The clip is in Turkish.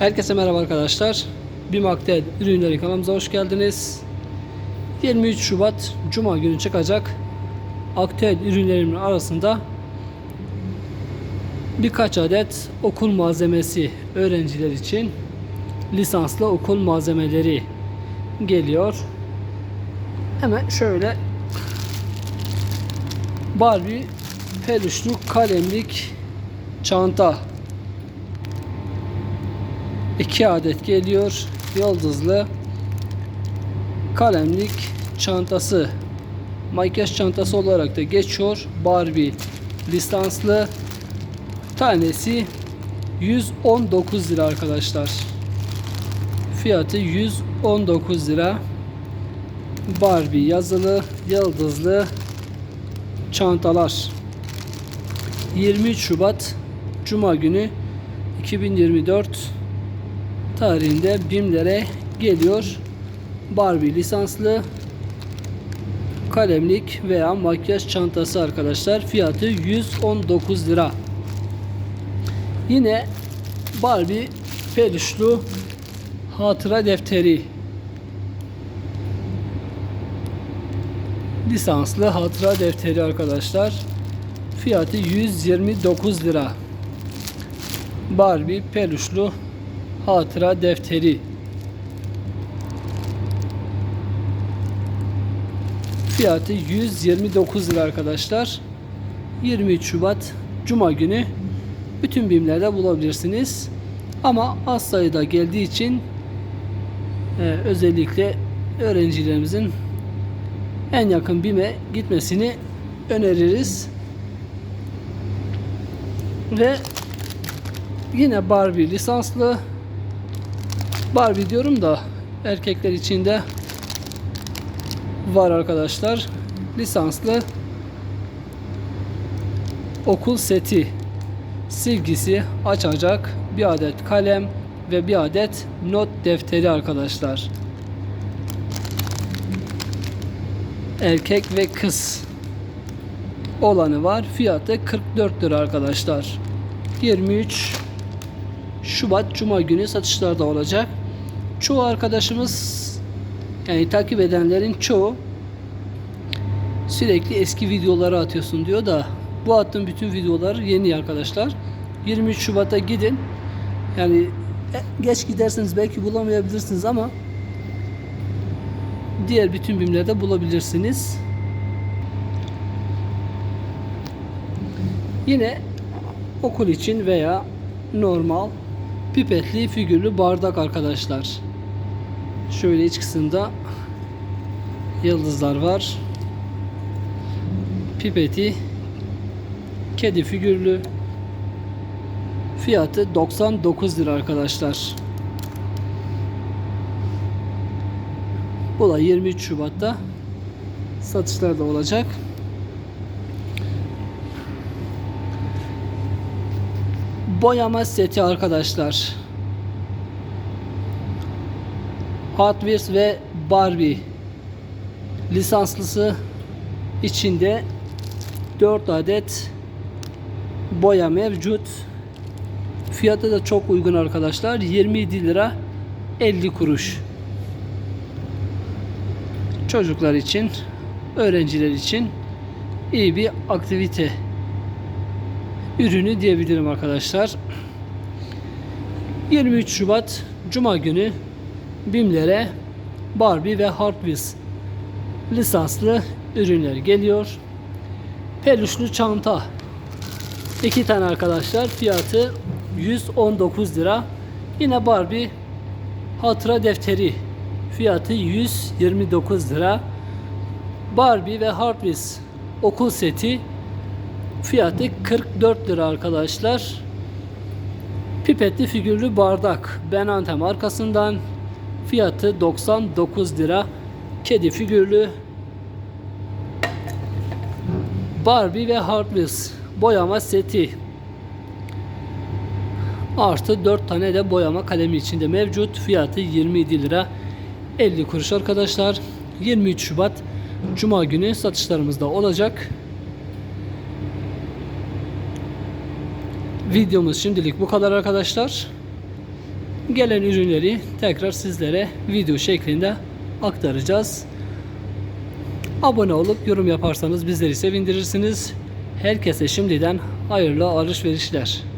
Herkese merhaba arkadaşlar. Bimak'te ürünleri kanalımıza hoş geldiniz. 23 Şubat Cuma günü çıkacak aktüel ürünlerimin arasında birkaç adet okul malzemesi öğrenciler için lisanslı okul malzemeleri geliyor. Hemen şöyle Barbie peluşlu kalemlik çanta 2 adet geliyor. Yıldızlı kalemlik çantası makyaj çantası olarak da geçiyor. Barbie lisanslı tanesi 119 lira arkadaşlar. Fiyatı 119 lira. Barbie yazılı yıldızlı çantalar. 23 Şubat Cuma günü 2024 tarihinde BİM'lere geliyor. Barbie lisanslı kalemlik veya makyaj çantası arkadaşlar. Fiyatı 119 lira. Yine Barbie peluşlu hatıra defteri. Lisanslı hatıra defteri arkadaşlar. Fiyatı 129 lira. Barbie peluşlu hatıra defteri. Fiyatı 129 lira arkadaşlar. 23 Şubat Cuma günü bütün BİM'lerde bulabilirsiniz. Ama az sayıda geldiği için e, özellikle öğrencilerimizin en yakın BİM'e gitmesini öneririz. Ve yine Barbie lisanslı Barbie diyorum da erkekler için de var arkadaşlar. Lisanslı okul seti silgisi açacak bir adet kalem ve bir adet not defteri arkadaşlar. Erkek ve kız olanı var. Fiyatı 44 lira arkadaşlar. 23 Şubat Cuma günü satışlarda olacak. Çoğu arkadaşımız yani takip edenlerin çoğu sürekli eski videoları atıyorsun diyor da bu attığım bütün videolar yeni arkadaşlar. 23 Şubat'a gidin. Yani e, geç giderseniz belki bulamayabilirsiniz ama diğer bütün bimlerde bulabilirsiniz. Yine okul için veya normal pipetli figürlü bardak arkadaşlar. Şöyle iç kısımda yıldızlar var. Pipeti kedi figürlü. Fiyatı 99 lira arkadaşlar. Bu da 23 Şubat'ta satışlarda olacak. Boyama seti arkadaşlar. Hot Wheels ve Barbie lisanslısı içinde 4 adet boya mevcut. Fiyatı da çok uygun arkadaşlar. 27 lira 50 kuruş. Çocuklar için, öğrenciler için iyi bir aktivite ürünü diyebilirim arkadaşlar. 23 Şubat Cuma günü BİM'lere Barbie ve Hot Wheels lisanslı ürünler geliyor. Peluşlu çanta. iki tane arkadaşlar. Fiyatı 119 lira. Yine Barbie hatıra defteri. Fiyatı 129 lira. Barbie ve Hot Wheels okul seti. Fiyatı 44 lira arkadaşlar. Pipetli figürlü bardak. Benante markasından Fiyatı 99 lira. Kedi figürlü Barbie ve Wheels boyama seti. Artı 4 tane de boyama kalemi içinde mevcut. Fiyatı 27 lira 50 kuruş arkadaşlar. 23 Şubat Cuma günü satışlarımızda olacak. Videomuz şimdilik bu kadar arkadaşlar. Gelen ürünleri tekrar sizlere video şeklinde aktaracağız. Abone olup yorum yaparsanız bizleri sevindirirsiniz. Herkese şimdiden hayırlı alışverişler.